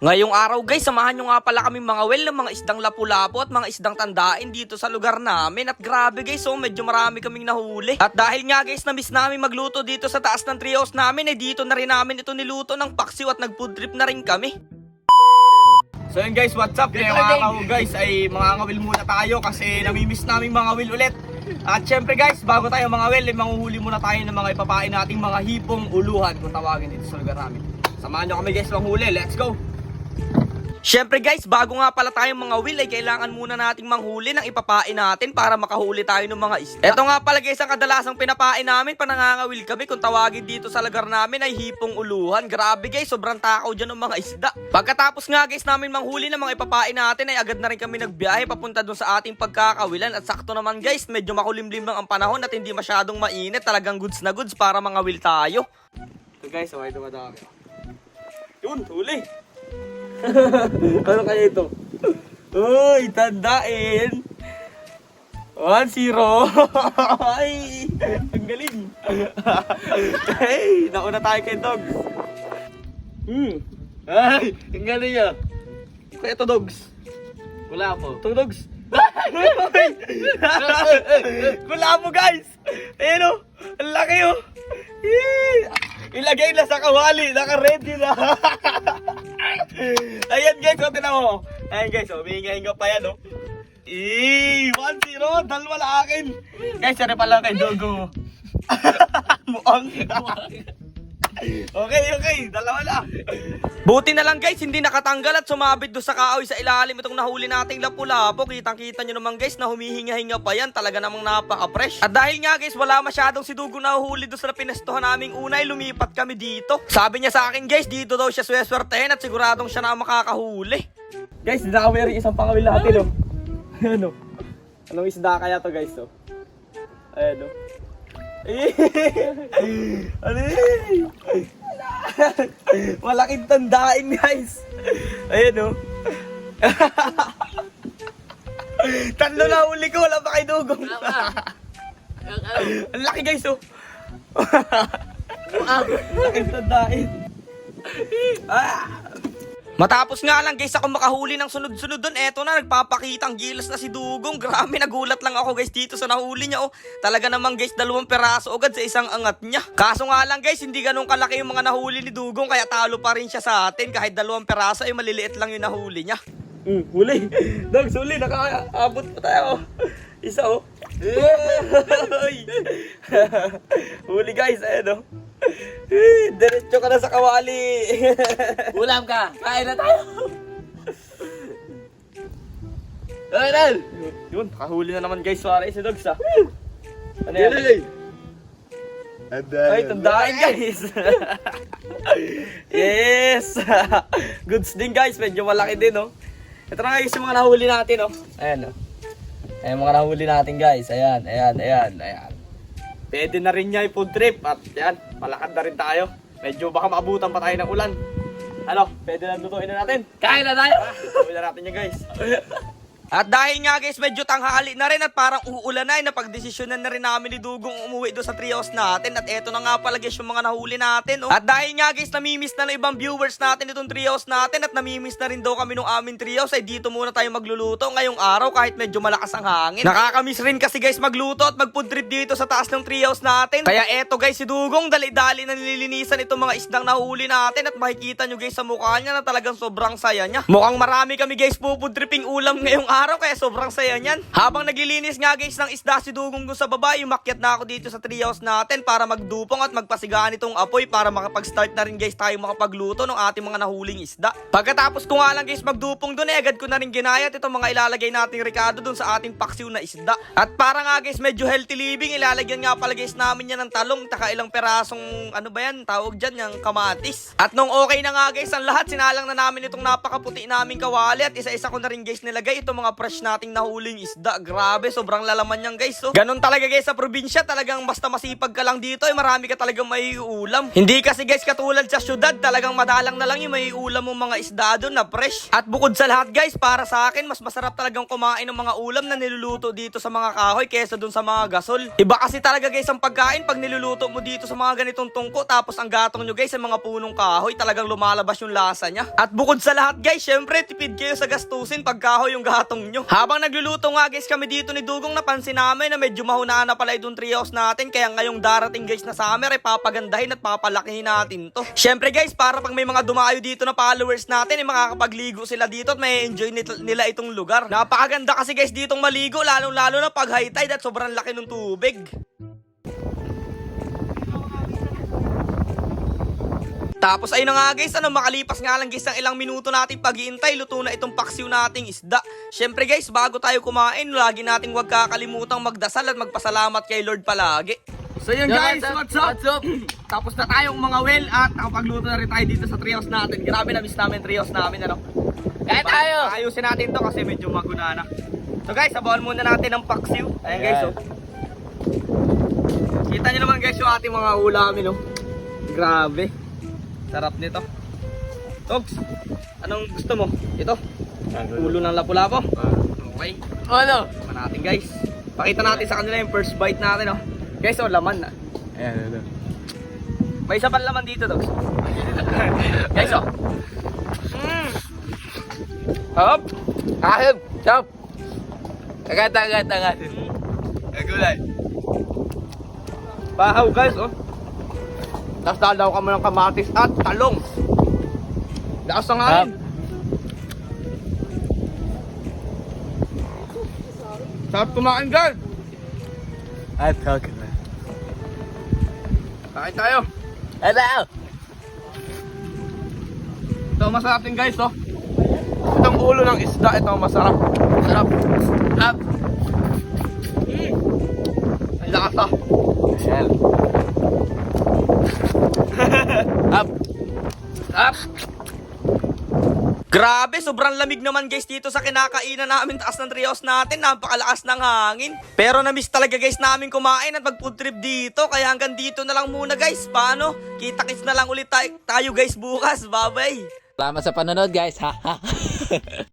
Ngayong araw guys, samahan nyo nga pala kami mga well ng mga isdang lapu-lapo at mga isdang tandain dito sa lugar namin. At grabe guys, oh, medyo marami kaming nahuli. At dahil nga guys, na-miss namin magluto dito sa taas ng trios namin, eh dito na rin namin ito niluto ng paksiw at nag-food trip na rin kami. So yun guys, what's up? Ngayong araw guys ay mga ngawil muna tayo kasi namimiss namin mga will ulit. At syempre guys, bago tayo mga will, eh, manguhuli muna tayo ng mga ipapain nating mga hipong uluhan kung tawagin dito sa lugar namin. Samahan nyo kami guys manghuli, let's go! Syempre guys, bago nga pala tayong mga will ay kailangan muna nating manghuli ng ipapain natin para makahuli tayo ng mga isda. Ito nga pala guys ang kadalasang pinapain namin pa nangangawil kami kung tawagin dito sa lugar namin ay hipong uluhan. Grabe guys, sobrang takaw dyan ng mga isda. Pagkatapos nga guys namin manghuli ng mga ipapain natin ay agad na rin kami nagbiyahe papunta dun sa ating pagkakawilan at sakto naman guys, medyo makulimlim lang ang panahon at hindi masyadong mainit. Talagang goods na goods para mga will tayo. So guys, okay dumadami. Yun, huli. ano kaya ito? Uy, tandain. 1-0. Ay, ang galing. hey, nauna tayo kay Dog. Hmm. Ay, ang galing ah. Kaya ito, Dogs. Wala po. Ito, Dogs. Wala mo, guys. Ayun oh. Ang laki oh. Yee. Ilagay na sa kawali. Naka-ready na. Ayan guys, oh, tinan mo. Ayan guys, oh, humihinga-hinga pa yan, oh. Eh, 1-0, dalawa lang akin. Guys, sorry pala kay Dogo. Muang. Okay, okay, dalawa lang. Buti na lang guys, hindi nakatanggal at sumabit doon sa kahoy sa ilalim itong nahuli nating lapu-lapo. Kitang-kita nyo naman guys na humihinga-hinga pa yan. Talaga namang napaka-fresh. At dahil nga guys, wala masyadong si Dugo na huli doon sa pinestuhan naming unay, lumipat kami dito. Sabi niya sa akin guys, dito daw siya sweswertehin at siguradong siya na makakahuli. Guys, na rin isang pangawil natin, oh. ano? Anong isda kaya to guys, oh? Ayan, oh. Ano? Malaking tandain, guys. Ayan, oh. Tatlo na huli ko, wala pa kay Dugong. Ang laki, guys, oh. Laking tandain. Ah! Matapos nga lang guys ako makahuli ng sunod-sunod doon, eto na nagpapakitang gilas na si Dugong. Grabe nagulat lang ako guys dito sa nahuli niya oh. Talaga naman guys dalawang peraso agad sa isang angat niya. Kaso nga lang guys hindi ganun kalaki yung mga nahuli ni Dugong kaya talo pa rin siya sa atin kahit dalawang peraso ay maliliit lang yung nahuli niya. Mm, huli. Dogs, huli. Nakaabot pa tayo. Isa oh. Huli guys, ayan oh. Eh, Diretso ka na sa kawali. Ulam ka! Kain na tayo! Ay, Nal! Yun, kahuli na naman guys, Suarez si Dogs ah. Ano yan? Ay, tandaan guys. yes. Goods din guys, medyo malaki din oh. Ito na guys yung mga nahuli natin oh. Ayan oh. Ayan mga nahuli natin guys. Ayan, ayan, ayan, ayan. Pwede na rin niya yung food trip at yan, palakad na rin tayo. Medyo baka maabutan pa tayo ng ulan. Ano, pwede na lutuin na natin. Kain na tayo! Gawin na natin yan guys. At dahil nga guys, medyo tanghali na rin at parang uulan na, napagdesisyonan na rin namin ni Dugong umuwi doon sa trios natin. At eto na nga pala guys yung mga nahuli natin. Oh. At dahil nga guys, namimiss na ng ibang viewers natin itong trios natin at namimiss na rin daw kami nung aming trios ay dito muna tayo magluluto ngayong araw kahit medyo malakas ang hangin. Nakakamiss rin kasi guys magluto at magfood trip dito sa taas ng trios natin. Kaya eto guys, si Dugong dali-dali na nililinisan itong mga isdang nahuli natin at makikita nyo guys sa mukha niya na talagang sobrang saya niya. Mukhang marami kami guys pupud tripping ulam ngayong araw kaya sobrang saya niyan. Habang naglilinis nga guys ng isda si Dugong doon sa baba, umakyat na ako dito sa treehouse natin para magdupong at magpasigaan itong apoy para makapag-start na rin guys tayo makapagluto ng ating mga nahuling isda. Pagkatapos ko nga lang guys magdupong doon eh, agad ko na rin ginayat itong mga ilalagay nating rekado doon sa ating paksiw na isda. At para nga guys medyo healthy living, ilalagyan nga pala guys namin yan ng talong, taka ilang perasong ano ba yan, tawag dyan, yung kamatis. At nung okay na nga guys ang lahat, sinalang na namin itong napakaputi naming kawali at isa-isa ko na rin guys nilagay itong mga mga fresh nating nahuling isda. Grabe, sobrang lalaman niyan guys. So, ganun talaga guys sa probinsya. Talagang basta masipag ka lang dito, ay marami ka talagang may ulam. Hindi kasi guys katulad sa syudad, talagang madalang na lang yung may ulam mong mga isda doon na fresh. At bukod sa lahat guys, para sa akin, mas masarap talagang kumain ng mga ulam na niluluto dito sa mga kahoy kesa doon sa mga gasol. Iba kasi talaga guys ang pagkain pag niluluto mo dito sa mga ganitong tungko tapos ang gatong nyo guys sa mga punong kahoy talagang lumalabas yung lasa niya. At bukod sa lahat guys, syempre tipid kayo sa gastusin pag kahoy yung gatong nyo. Habang nagluluto nga guys kami dito ni Dugong napansin namin na medyo mahuna na pala itong treehouse natin kaya ngayong darating guys na summer ay papagandahin at papalakihin natin to. Syempre guys, para pag may mga dumayo dito na followers natin ay makakapagligo sila dito at may enjoy nila itong lugar. Napakaganda kasi guys ditong maligo lalong lalo na pag high tide at sobrang laki ng tubig. Tapos ayun na nga guys, ano makalipas nga lang guys ang ilang minuto nating pag-iintay, luto na itong paksiw nating isda. Syempre guys, bago tayo kumain, lagi nating wag kakalimutang magdasal at magpasalamat kay Lord palagi. So yun guys, what's up? What's up? Tapos na tayong mga well at nakapagluto na rin tayo dito sa trios natin. Grabe na miss namin trios namin ano. Kain tayo! Ayusin natin to kasi medyo maguna na. So guys, sabawan muna natin ng paksiw. Ayan guys, oh. Kita nyo naman guys yung ating mga ulamin, oh. Grabe. Sarap nito. Togs, anong gusto mo? Ito, ulo ng lapu-lapo. Okay. Ano? Tikman natin guys. Pakita natin sa kanila yung first bite natin, oh. Guys, oh, laman na. Ayan, ano. May isa pang laman dito, Togs. guys, oh. Mm. Hop. Ahib! Chop! Agad, agad, agad. Agulay. Bahaw guys, oh. Tapos dalaw ka mo ng kamatis at talong. Lakas ng hangin. Sarap kumain guys. At coconut. Kain tayo. Hello! Ito masarap din guys, oh. Itong ulo ng isda, ito masarap. Masarap. Sarap. Mm. Ang lakas. Ayan. Grabe, sobrang lamig naman guys dito sa kinakainan namin taas ng treehouse natin. Napakalakas ng hangin. Pero na-miss talaga guys namin kumain at mag-food trip dito. Kaya hanggang dito na lang muna guys. Paano? Kita-kits na lang ulit tayo, tayo guys bukas. Bye-bye! Salamat sa panonood guys, ha?